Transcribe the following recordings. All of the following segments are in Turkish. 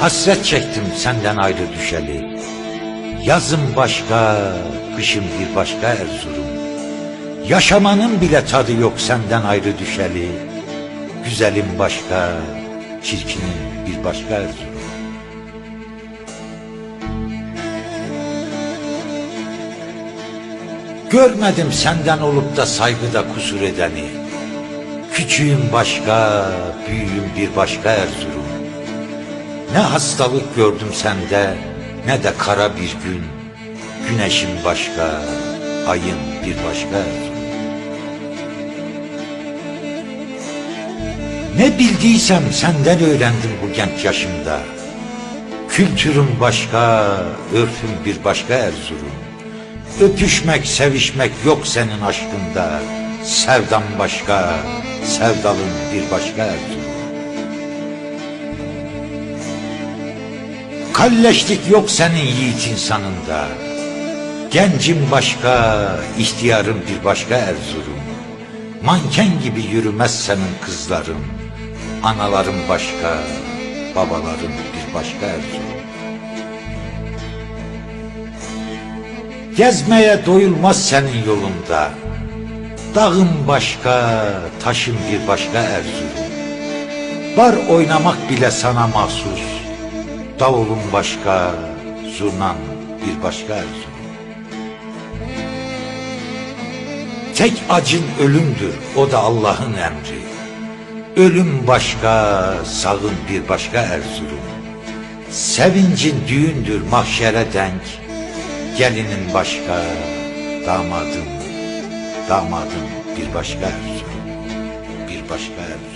Hasret çektim senden ayrı düşeli. Yazın başka, kışın bir başka Erzurum. Yaşamanın bile tadı yok senden ayrı düşeli. Güzelim başka, çirkinin bir başka Erzurum. Görmedim senden olup da saygıda kusur edeni. Küçüğüm başka, büyüğüm bir başka Erzurum. Ne hastalık gördüm sende, ne de kara bir gün. Güneşin başka, ayın bir başka. Ne bildiysem senden öğrendim bu genç yaşımda. Kültürüm başka, örfüm bir başka Erzurum. Öpüşmek, sevişmek yok senin aşkında. Sevdam başka, sevdalın bir başka Erzurum. Kalleşlik yok senin yiğit insanında. Gencim başka, ihtiyarım bir başka Erzurum. Manken gibi yürümez senin kızların. Anaların başka, babaların bir başka Erzurum. Gezmeye doyulmaz senin yolunda. Dağın başka, taşın bir başka Erzurum. Bar oynamak bile sana mahsus. Davulun başka, zurnan bir başka Erzurum. Tek acın ölümdür, o da Allah'ın emri. Ölüm başka, sağın bir başka Erzurum. Sevincin düğündür mahşere denk. Gelinin başka, damadın, damadın bir başka Erzurum. Bir başka Erzurum.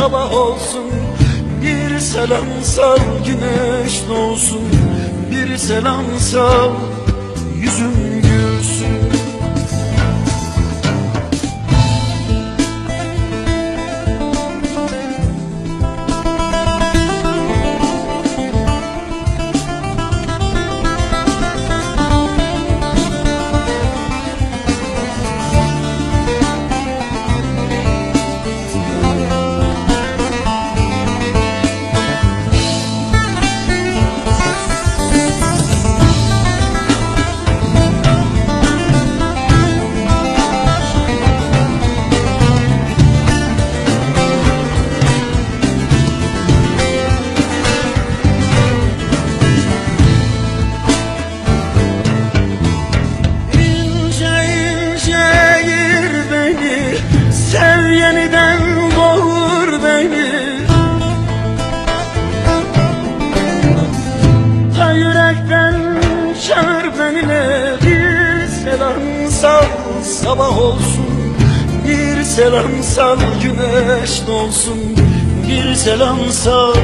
sabah olsun. Bir selam sal güneş doğsun. Bir selam sal yüzüm çağır benimle Bir selam sal sabah olsun. Bir selam sal güneş doğsun Bir selam sal